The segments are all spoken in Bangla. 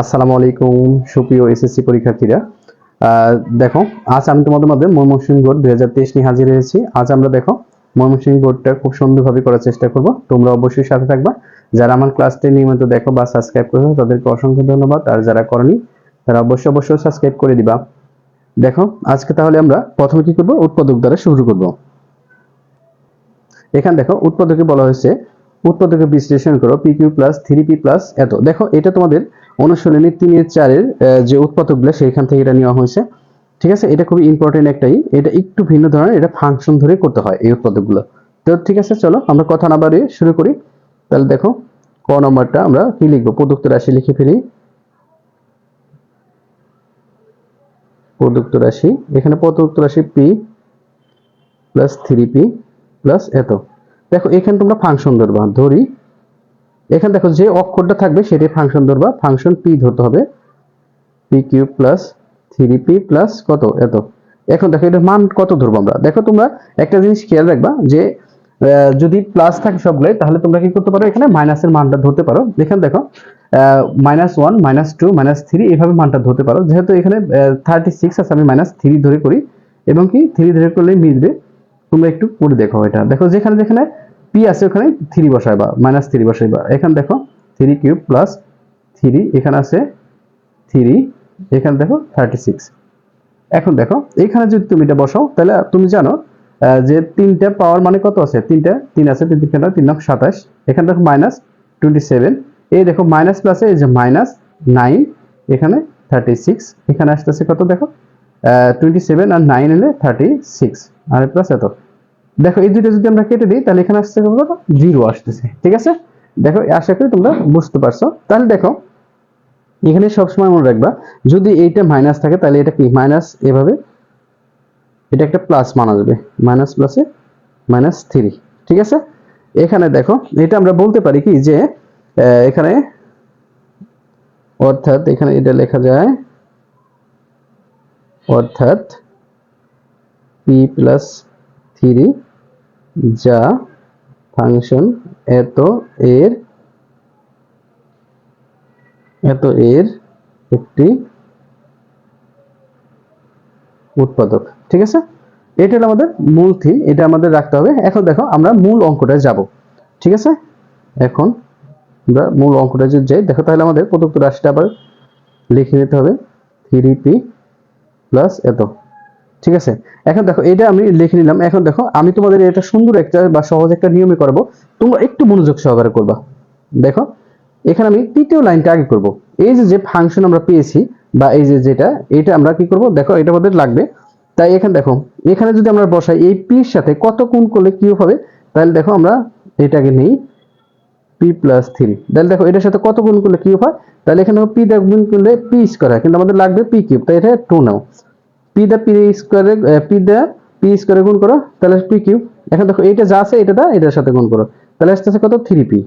আসসালামু আলাইকুম, সুপ্রিয় এসএসসি পরীক্ষার্থীরা। দেখো, আজ আমি তোমাদের মধ্যে ময়মনসিংহ বোর্ড দুই হাজার তেইশ নিয়ে হাজির হয়েছি। আজ আমরা দেখো, ময়মনসিংহ বোর্ডটা খুব সুন্দরভাবে করার চেষ্টা করব। তোমরা অবশ্যই সাথে থাকবা। যারা আমার ক্লাসটি নিয়মিত দেখো বা সাবস্ক্রাইব করেছ তাদেরকে অসংখ্য ধন্যবাদ। আর যারা করনি, তারা অবশ্যই অবশ্যই সাবস্ক্রাইব করে দিবা। দেখো, আজকে তাহলে আমরা প্রথমে কি করব? উৎপাদক দ্বারা শুরু করব। এখানে দেখো, উৎপাদকে বলা হয়েছে উৎপাদকে বিশ্লেষণ করো P Q plus three P plus এত। দেখো, এটা তোমাদের অনুশীলনী তিনের, চারের যে উৎপাদকগুলো, সেইখান থেকে এটা নেওয়া হয়েছে। ঠিক আছে? এটা খুবই ইম্পর্টেন্ট একটাই। এটা একটু ভিন্ন ধরনের, এটা ফাংশন ধরে করতে হয় এই উৎপাদকগুলো। তো ঠিক আছে, চলো আমরা কথা না বাড়িয়ে শুরু করি। তাহলে দেখো, ক নম্বরটা আমরা কি লিখব? প্রদত্ত রাশি লিখে ফেলি। প্রদত্ত রাশি। এখানে প্রদত্ত রাশি P plus three P plus এত। দেখো, এখানে তোমরা ফাংশন ধরবা। ধরি, এখানে দেখো যে অক্ষরটা থাকবে সেটাই ফাংশন ধরবা। ফাংশন পি ধরতে হবে। P Q plus three P plus কত? এত। এখন দেখো, এটার মান কত ধরবো আমরা? দেখো, তোমরা একটা জিনিস খেয়াল রাখবা যে যদি প্লাস থাকে সবগুলোই, তাহলে তোমরা কি করতে পারো, এখানে মাইনাসের মানটা ধরতে পারো। এখানে দেখো minus one minus two minus three এইভাবে মানটা ধরতে পারো। যেহেতু এখানে থার্টি সিক্স আছে, আমি মাইনাস থ্রি ধরে করি। এবং কি থ্রি ধরে করলেই মিলবে। তোমরা একটু করে দেখো এটা। দেখো, যেখানে যেখানে পি আছে ওখানে থ্রি বসাইবা মাইনাস থ্রি বসাইবা এখানে দেখো থ্রি কিউব প্লাস থ্রি এখানে আছে থ্রি এখানে দেখো থার্টি সিক্স এখন দেখো, এখানে যদি তুমি এটা বসাও, তাহলে তুমি জানো যে তিনটা পাওয়ার মানে কত আছে? তিনটা, তিন আছে, তিন তিন তিন নং সাতাশ। এখানে দেখো মাইনাস টোয়েন্টি সেভেন এই দেখো মাইনাস প্লাসে এই যে মাইনাস নাইন এখানে থার্টি সিক্স এখানে আসতেছে কত দেখো? টোয়েন্টি সেভেন আর নাইন এলে থার্টি সিক্স আর প্লাস এত। দেখো, এই দুটো যদি আমরা কেটে দিই, তাহলে এখানে আসছে কত জিরো আসতেছে, ঠিক আছে? দেখো আশা করি তোমরা বুঝতে পারছ। তাহলে দেখো, এখানে সবসময় মনে রাখবা, যদি এইটা মাইনাস থাকে, তাহলে এটা কি? মাইনাস এভাবে, এটা একটা প্লাস মানা যাবে মাইনাস প্লাসে মাইনাস থ্রি ঠিক আছে? এখানে দেখো, এটা আমরা বলতে পারি কি যে এখানে, অর্থাৎ এখানে এটা লেখা যায়, অর্থাৎ পি প্লাস থ্রি, যা ফাংশন এত এর এত এর একটি উৎপাদক। ঠিক আছে? এটা হলো আমাদের মূল থিম এটা আমাদের রাখতে হবে। এখন দেখো, আমরা মূল অঙ্কটা যাব। ঠিক আছে? এখন আমরা মূল অঙ্কটা যদি যাই, দেখো তাহলে আমাদের প্রদত্ত রাশিটা আবার লিখে নিতে হবে। থ্রি পি প্লাস এত। ঠিক আছে? এখন দেখো, এটা আমি লিখে নিলাম। এখন দেখো, আমি তোমাদের এটা সুন্দর একটা বা সহজ একটা নিয়মে করব। তোমরা একটু মনোযোগ সহকারে করবা। দেখো, এখানে আমি তৃতীয় লাইনটা আগে করব। এই যে যে ফাংশন আমরা পেয়েছি বা এই যে যেটা, এটা আমরা কি করব? দেখো, এটা আমাদের লাগবে। তাই এখানে দেখো, এখানে যদি আমরা বসাই এই পির সাথে কত গুণ করলে কি হবে? তাহলে দেখো, আমরা এটাকে নেই পি প্লাস থ্রি তাহলে দেখো, এটার সাথে কত গুণ করলে কিউব হয়? তাহলে এখানে পি গুণ করলে পি স্কোয়ার কিন্তু আমাদের লাগবে পি কিউব তাই এটা টু নাও। পি দা পি স্কোয়ারে পি দা পি স্কোয়ারে গুণ করো, তাহলে পি কিউব এখন দেখো এইটা যা আছে এটা দা এটার সাথে গুণ করো। তাহলে আসতেছে কত? থ্রি পি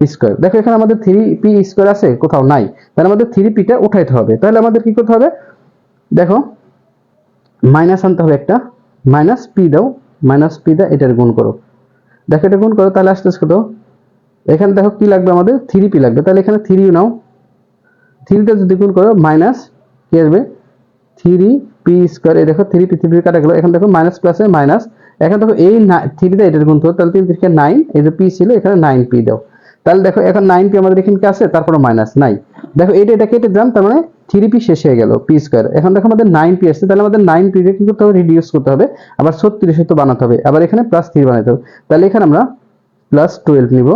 স্কোয়ার দেখো এখানে আমাদের থ্রি পি স্কোয়ার আছে, কোথাও নাই। তাহলে আমাদের থ্রি পিটা উঠাইতে হবে। তাহলে আমাদের কি করতে হবে? দেখো মাইনাস আনতে হবে একটা মাইনাস পি দাও মাইনাস পি দা এটার গুণ করো। দেখো এটা গুণ করো, তাহলে আসতেছে কত? এখানে দেখো কি লাগবে আমাদের? থ্রি পি লাগবে। তাহলে এখানে থ্রি নাও। থ্রিটা যদি গুণ করো মাইনাস কি আসবে? থ্রি পি স্কোয়ার এই দেখো থ্রি পি থ্রি কাটা গেলো। এখন দেখো মাইনাস প্লাসে মাইনাস এখন দেখো এই থ্রিটা এটার গুণ করো, তাহলে তিন তিরিকে নাইন এই যে পি ছিল, এখানে নাইন পি দাও। তাহলে দেখো এখন নাইন পি আমাদের এখানে আছে তারপরে মাইনাস নাই। দেখো এটা এটা কেটে দিলাম, তার মানে থ্রি পি শেষ হয়ে গেল পি স্কোয়ার এখন দেখো আমাদের নাইন পি আসছে, তাহলে আমাদের নাইন পিকে কি করতে হবে রিডিউস করতে হবে। আবার ছত্রিশে তো বানাতে হবে। আবার এখানে প্লাস থ্রি বানাতে হবে। তাহলে এখানে আমরা প্লাস টুয়েলভ নিব।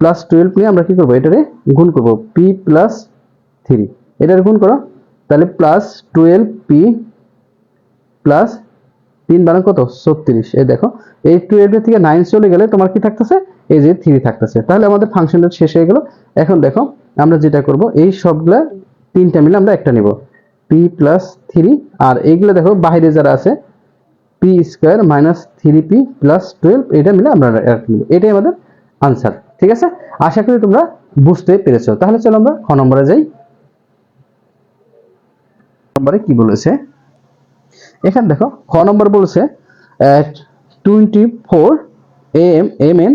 প্লাস টুয়েলভ নিয়ে আমরা কি করব? এটারে গুণ করব পি প্লাস থ্রি এটার গুণ করো তাহলে প্লাস টুয়েলভ পি প্লাস তিন বানান কত? ছত্রিশ। এই দেখো, এই টুয়েলভের থেকে নাইন চলে গেলে তোমার কি থাকতেছে? এই যে থ্রি থাকতেছে। তাহলে আমাদের ফাংশনটা শেষ হয়ে গেল। এখন দেখো, আমরা যেটা করব, এই সবগুলা তিনটা মিলে আমরা একটা নিব। পি প্লাস থ্রি আর এইগুলো দেখো, বাইরে যারা আছে P square minus three P plus twelve এটা মিলে আমরা নিব। এটাই আমাদের আনসার ঠিক আছে? আশা করি তোমরা বুঝতে পেরেছ। তাহলে চলো আমরা খ নম্বরে যাই। নম্বরে কি বলেছে? এখানে দেখো, খ নম্বর বলেছে twenty four M M N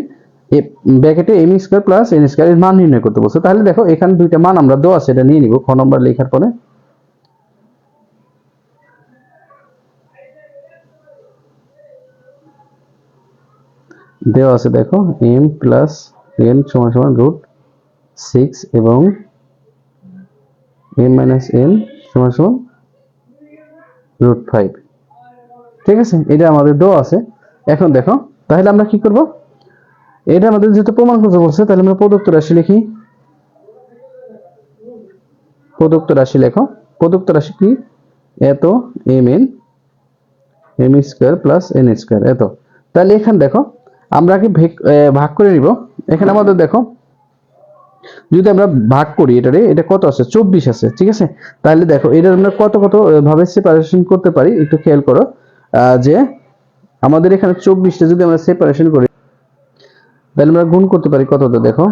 ব্র্যাকেটে M square plus N square এর মান নির্ণয় করতে বলছে। তাহলে দেখো, এখানে দুইটা মান আমরা দেওয়া নিয়ে নিব, খ নম্বর লেখার পরে। দেওয়া আছে দেখো এম প্লাস এন সমান সমান রুট সিক্স এবং এম মাইনাস এন সমান সমান রুট ফাইভ ঠিক আছে? এটা আমাদের দেওয়া আছে। এখন দেখো, তাহলে আমরা কি করব? এটা আমাদের যেহেতু প্রমাণ করতে বলছে, তাহলে আমরা প্রদত্ত রাশি লিখি। প্রদত্ত রাশি লেখো। প্রদত্ত রাশি কি? এত M N, M square plus N square, এত। তাহলে এখানে দেখো, আমরা কি ভাগ করে নিব। এখানে আমাদের দেখো যদি আমরা ভাগ করি এটারে, এটা কত আছে? চব্বিশ আছে, ঠিক আছে? তাহলে দেখো এটা আমরা কত কত ভাবে সেপারেশন করতে পারি? একটু খেয়াল করো যে আমাদের এখানে চব্বিশটা যদি আমরা সেপারেশন করি, তাহলে আমরা গুণ করতে পারি কতটা? দেখো,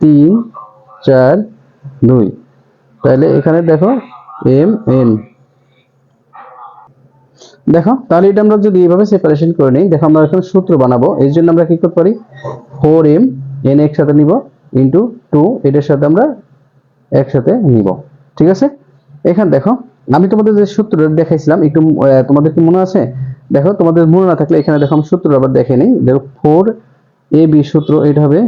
তিন, চার, দুই। তাহলে এখানে দেখো এম এন দেখো, তাহলে এটা আমরা যদি এইভাবে সেপারেশন করে নিই, দেখো আমরা এখন সূত্র বানাবো এই জন্য আমরা কি করতে পারি? ফোর এম এন একসাথে নিব। ইন্টু টু এটার সাথে আমরা একসাথে নিব। ঠিক আছে? এখানে দেখো, আমি তোমাদের যে সূত্রটা দেখাইছিলাম, একটু তোমাদের কি মনে আছে? দেখো, তোমাদের মনে না থাকলে এখানে দেখো, আমি সূত্র আবার দেখে নিই। দেখো ফোর এ বি সূত্র, এটা হবে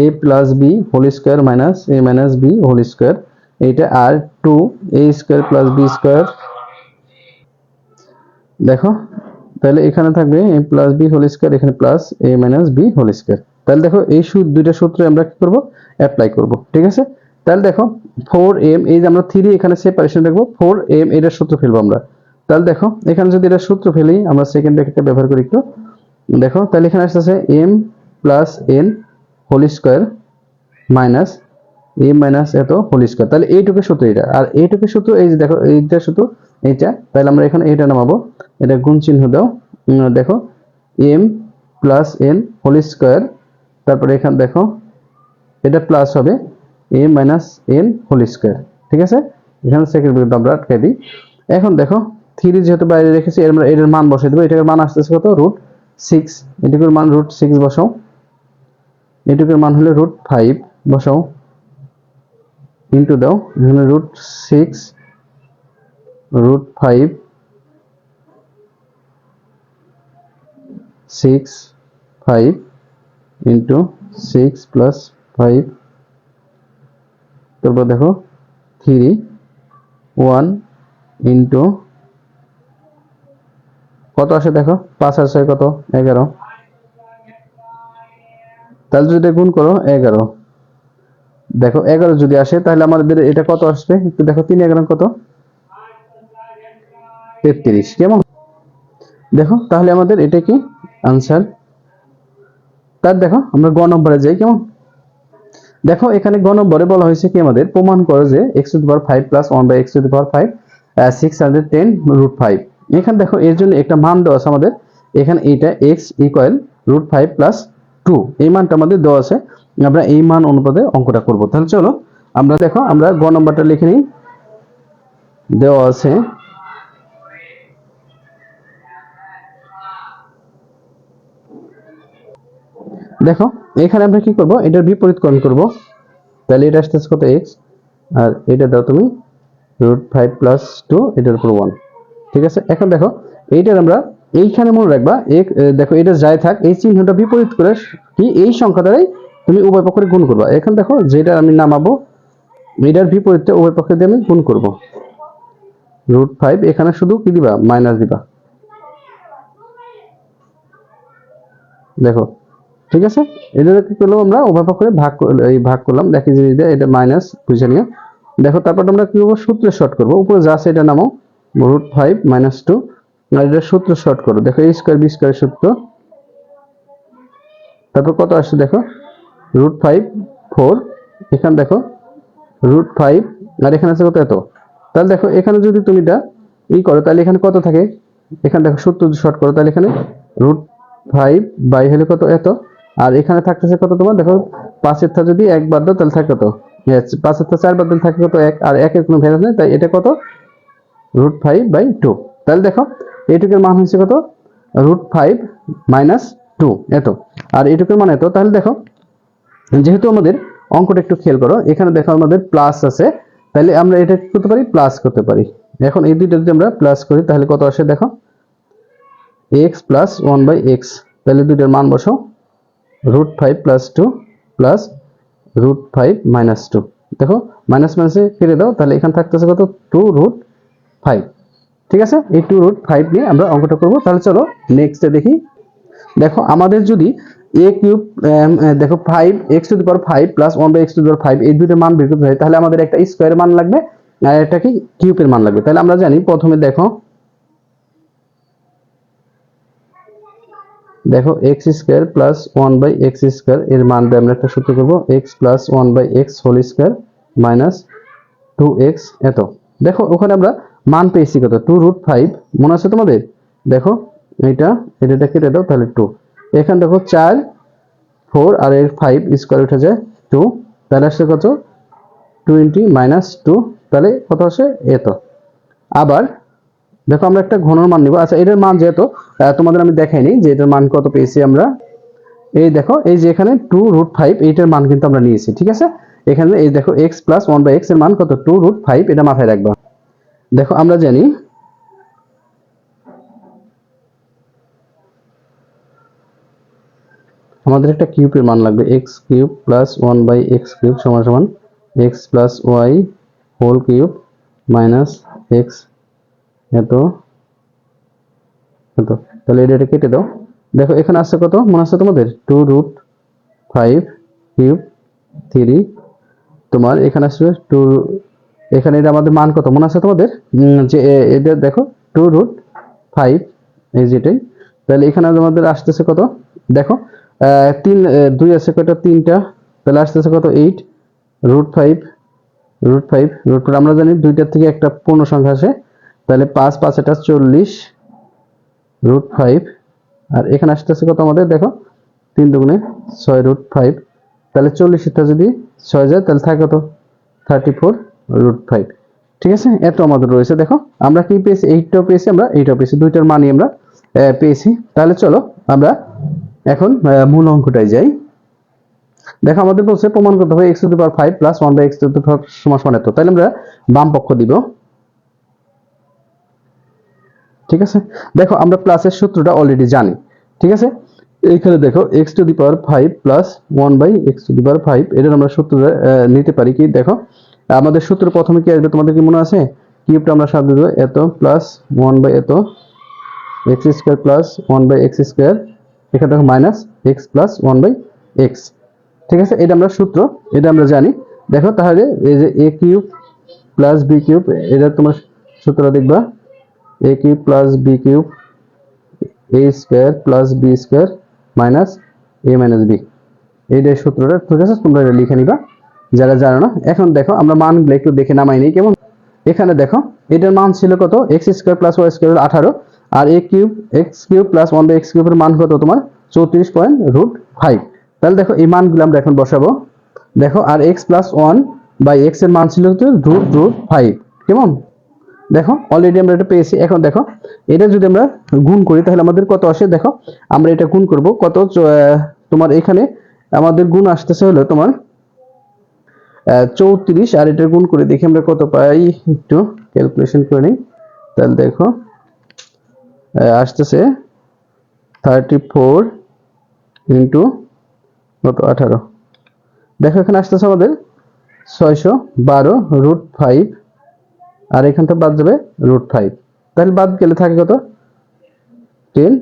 A plus B whole square minus A minus B whole square এইটা আর two A square plus B square দেখো, তাহলে এখানে থাকবে A plus B whole square এখানে plus A minus B whole square তাহলে দেখো এই দুইটা সূত্রে আমরা কি করব? অ্যাপ্লাই করব, ঠিক আছে? তাহলে দেখো ফোর এম এই যে আমরা থ্রি এখানে সেপারেশন রাখব ফোর এম এটার সূত্র ফেলব আমরা। তাহলে দেখো, এখানে যদি এটা সূত্র ফেলি, আমরা সেকেন্ড ব্র্যাকেটটা ব্যবহার করি একটু। দেখো, তাহলে এখানে আসতেছে M plus N whole square minus A minus এত হোল স্কোয়ার তাহলে এইটুকু সূত্র এটা। আর এইটুকু সূত্র, এই যে দেখো, এইটা সূত্র, এইটা, তাহলে আমরা এখানে এইটা নামাবো। এটা গুণ চিহ্ন দাও। দেখো M plus N whole square তারপরে এখানে দেখো, এটা প্লাস হবে A minus N whole square ঠিক আছে? এখানে সেকেন্ড ব্র্যাকেট আমরা আটকে দিই। এখন দেখো থ্রি যেহেতু বাইরে রেখেছি, এর আমরা এটার মান বসাই দেবো। এটার মান আসতেছে কত? রুট সিক্স এটুকুর মান রুট সিক্স বসাও। এটুকুর মান হলো রুট ফাইভ বসাও। ইন্টু দাও, এখানে root six root five six five into six plus five তারপর দেখো থ্রি ওয়ান ইন্টু কত আসে দেখো? পাঁচ ছয় কত? এগারো। তাহলে যদি গুণ করো, এগারো। দেখো, এগারো যদি আসে, তাহলে আমাদের এটা কত আসবে? একটু দেখো, তিন এগারো কত? তেত্রিশ। কেমন? দেখো, তাহলে আমাদের এটা কি? আনসার তার দেখো, আমরা গ নম্বরে যাই, কেমন? দেখো, এখানে গ নম্বরে বলা হয়েছে কি আমাদের? প্রমাণ করো যে X to the power five plus one by X to power five six hundred ten root five এখানে দেখো, এর জন্য একটা মান দেওয়া আছে আমাদের। এখানে এইটা X equal root five plus two এই মানটা আমাদের দেওয়া আছে। আমরা এই মান অনুপাতে অঙ্কটা করব। তাহলে চলো, আমরা দেখো, আমরা গ নম্বরটা লিখে নিই। দেওয়া আছে দেখো, এখানে আমরা কি করব? এটার বিপরীতকরণ করব। তাহলে এটা আসতেছে কত? এক্স আর এটা দাও তুমি রুট ফাইভ প্লাস টু এটার উপর ওয়ান ঠিক আছে? এখন দেখো, এইটার আমরা এইখানে মনে রাখবা, এক দেখো, এটা যাই থাক, এই চিহ্নটা বিপরীত করে কি? এই সংখ্যা দ্বারাই তুমি উভয় পক্ষে গুণ করবা। এখন দেখো, যেটা আমি নামাবো, এটার বিপরীতে উভয় পক্ষে দিয়ে আমি গুণ করব। রুট ফাইভ এখানে শুধু কি দিবা? মাইনাস দিবা। দেখো ঠিক আছে? এটা কি করলাম আমরা? উভয় পক্ষে ভাগ এই ভাগ করলাম। দেখি যে এটা- এটা মাইনাস বুঝে নিও। দেখো, তারপর আমরা কি করব? সূত্রে শর্ট করব। উপরে যা এটা নামো। রুট ফাইভ মাইনাস টু আর এটা সূত্র শর্ট করো। দেখো এই স্কোয়ার বি স্কোয়ার সূত্র। তারপর কত আসছে দেখো? রুট ফাইভ ফোর এখানে দেখো রুট ফাইভ আর এখানে আছে কত এত? তাহলে দেখো, এখানে যদি তুমি এটা ই করো, তাহলে এখানে কত থাকে? এখানে দেখো, সূত্র শর্ট করো, তাহলে এখানে রুট ফাইভ বাই হলে কত এত? আর এখানে থাকতেছে কত তোমার? দেখো পাঁচের থা যদি এক বাদ দাও, তাহলে থাকে কত? পাঁচের থা চার বাদ দিলে থাকে কত? এক। আর একের কোনো ভ্যালু নেই, তাই এটা কত? রুট ফাইভ বাই টু তাহলে দেখো, এইটুকের মান হচ্ছে কত? রুট ফাইভ মাইনাস টু এত। আর এটুকুর মান এত। তাহলে দেখো, যেহেতু আমাদের অঙ্কটা একটু খেয়াল করো, এখানে দেখো আমাদের প্লাস আছে, তাহলে আমরা এটা করতে পারি? প্লাস করতে পারি। এখন এই দুইটা যদি আমরা প্লাস করি, তাহলে কত আসে? দেখো X plus one by X তাহলে দুইটার মান বসো root five plus two plus root five minus two দেখো মাইনাস মাইনাসে কেটে দাও, তাহলে এখানে থাকতেছে কত? টু রুট ফাইভ ঠিক আছে? এই টু রুট ফাইভ নিয়ে আমরা অঙ্কটা করব। তাহলে চলো নেক্সটে দেখি। দেখো, আমাদের যদি এ কিউব দেখো five X to the five plus one by X to the five এই দুইটার মান বের করতে হয়, তাহলে আমাদের একটা স্কোয়ারের মান লাগবে, আর একটা কি? কিউবের মান লাগবে। তাহলে আমরা জানি, প্রথমে দেখো দেখো X square plus one by X square এর মান দিয়ে আমরা একটা সূত্র করব X plus one by X whole square minus two X এত। দেখো, ওখানে আমরা মান পেয়েছি কত? টু রুট ফাইভ মনে আছে তোমাদের? দেখো, এইটা এটা কেটে দাও, তাহলে টু এখানে দেখো চার ফোর আর এর ফাইভ স্কোয়ার উঠে যায় টু তাহলে আসছে কত? টোয়েন্টি মাইনাস টু তাহলে কত আসে? এত। আবার দেখো, আমরা একটা ঘনর মান নিব। আচ্ছা এটার মান যেহেতু তোমাদের আমি দেখাইনি যে এটার মান কত পেয়েছি আমরা। এই দেখো, এই যে এখানে টু রুট ফাইভ এইটার মান কিন্তু আমরা নিয়েছি, ঠিক আছে? এখানে এই দেখো এক্স প্লাস ওয়ান বাই এক্সের মান কত? টু রুট ফাইভ এটা মাথায় রাখবা। দেখো, আমরা জানি আমাদের একটা কিউবের মান লাগবে X cube plus one by X cube সমান সমান X plus Y whole cube minus X এত এত। তাহলে এটা কেটে দাও। দেখো, এখানে আসছে কত? মনে আছে তোমাদের? Two root five cube three তোমার এখানে আসবে টু এখানে এটা আমাদের মান কত? মনে আছে তোমাদের? যে এটা দেখো টু রুট ফাইভ এই যেটাই তাহলে এখানে আমাদের আসতেছে কত? দেখো তিন দুই আছে কয়টা? তিনটা। তাহলে আসতেছে কত? Eight root five root five root আমরা জানি দুইটার থেকে একটা পূর্ণ সংখ্যা আসে। তাহলে পাঁচ পাঁচ এটা চল্লিশ রুট ফাইভ আর এখানে আসতেছে কত আমাদের? দেখো, তিন দুগুণে ছয় রুট ফাইভ তাহলে চল্লিশটা যদি ছয় যায়, তাহলে থাকে কত? থার্টি ফোর রুট ফাইভ ঠিক আছে? এত আমাদের রয়েছে, দেখো, আমরা কি পেয়েছি? এইটটাও পেয়েছি আমরা, এইটাও পেয়েছি, দুইটার মানই আমরা পেয়েছি। তাহলে চলো, আমরা এখন মূল অঙ্কটায় যাই। দেখো, আমাদের বলছে প্রমাণ করতে হবে X to the power five plus one by X to the power সমান সমান এত। তাহলে আমরা বাম পক্ষ দিব। ঠিক আছে? দেখো, আমরা প্লাসের সূত্রটা অলরেডি জানি। ঠিক আছে? এইখানে দেখো X to the power five plus one by X to the power five এটার আমরা সূত্র নিতে পারি কি? দেখো, আমাদের সূত্র প্রথমে কি আসবে তোমাদের কি মনে আছে? কিউবটা আমরা সামনে দেবো, এত প্লাস ওয়ান বাই এত X square plus one by X square এখানে দেখো minus X plus one by X ঠিক আছে? এটা আমরা সূত্র, এটা আমরা জানি। দেখো, তাহলে এই যে A cube plus B cube এটা তোমার সূত্রটা দেখবা। A cube plus B cube A square plus B square minus A minus B এইটাই সূত্রটা ঠিক আছে? তোমরা এটা লিখে নিবা। যারা জানো না, এখন দেখো, আমরা মানগুলো একটু দেখে নামাই নিই, কেমন? এখানে দেখো, এটার মান ছিল কত? X square plus Y square আঠারো, আর এ cube X cube plus one by X কিউবের মান কত তোমার? চৌত্রিশ পয়েন্ট রুট ফাইভ তাহলে দেখো, এই মানগুলো আমরা এখন বসাবো। দেখো, আর এক্স প্লাস ওয়ান বাই এক্সের মান ছিল রুট রুট ফাইভ কেমন? দেখো অলরেডি আমরা এটা পেয়েছি। এখন দেখো, এটা যদি আমরা গুণ করি, তাহলে আমাদের কত আসে? দেখো, আমরা এটা গুণ করব। কত তোমার এখানে আমাদের গুণ আসতেছে হলো তোমার চৌত্রিশ। আর এটা গুণ করে দেখি আমরা কত পাই। একটু ক্যালকুলেশন করে নিই। তাহলে দেখো আসতেছে থার্টি ফোর ইন্টু কত? আঠারো। দেখো, এখানে আসতেছে আমাদের ছয়শো বারো রুট ফাইভ আর এখান থেকে বাদ যাবে রুট ফাইভ তাহলে বাদ গেলে থাকে কত? টেন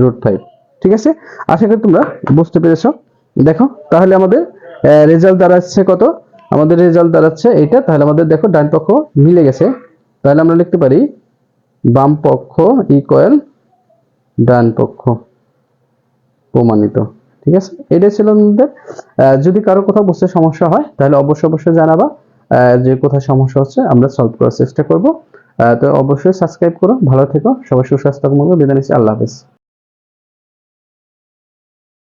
রুট ফাইভ ঠিক আছে? আশা করি তোমরা বুঝতে পেরেছ। দেখো, তাহলে আমাদের রেজাল্ট দাঁড়াচ্ছে কত? আমাদের রেজাল্ট দাঁড়াচ্ছে এইটা। তাহলে আমাদের দেখো, ডান পক্ষ মিলে গেছে। তাহলে আমরা লিখতে পারি, বাম পক্ষ ইকুয়াল ডান পক্ষ প্রমাণিত। ঠিক আছে? এটাই ছিল আমাদের। যদি কারও কোথাও বুঝতে সমস্যা হয়, তাহলে অবশ্যই অবশ্যই জানাবা। যে কোথায় সমস্যা হচ্ছে আমরা সলভ করার চেষ্টা করব। তো অবশ্যই সাবস্ক্রাইব করো, ভালো থেকো, সবাই সুস্বাস্থ্য করে বিদায় নিচ্ছি, আল্লাহ হাফেজ।